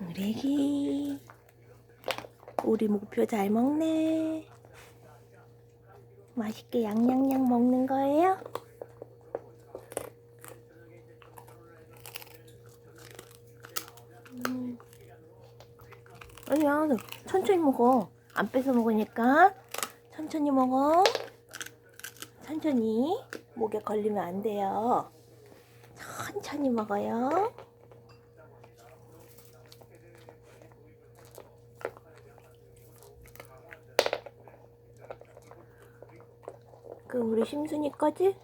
우리 애기. 우리 목표 잘 먹네. 맛있게 양양양 먹는 거예요? 음. 아니야 천천히 먹어. 안 뺏어 먹으니까. 천천히 먹어. 천천히. 목에 걸리면 안 돼요. 천천히 먹어요 그 우리 심순이 거지?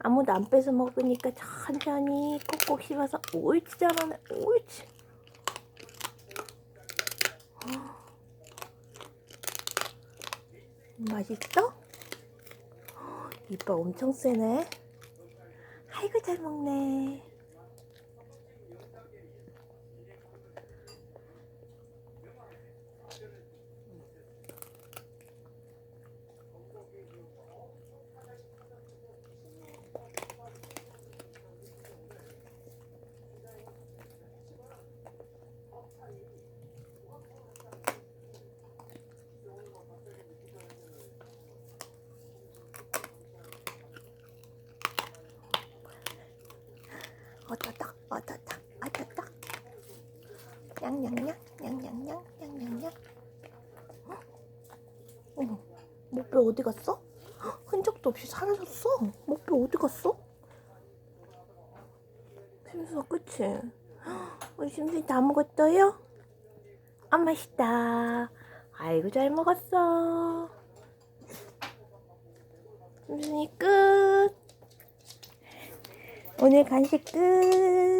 아무도 안 뺏어 먹으니까 천천히 꼭꼭 씹어서 옳지 잘하네 옳지 맛있어? 이빨 엄청 세네 아이고 잘 먹네 어떠다 어떠다 어떠다 냥냥냥 냥냥냥 냥냥냥 어? 어머 목배 어디 갔어? 헉, 흔적도 없이 사라졌어 목배 어디 갔어? 그치? 헉, 우리 심수이 다 먹었어요? 아 맛있다 아이고 잘 먹었어 끝 오늘 간식 끝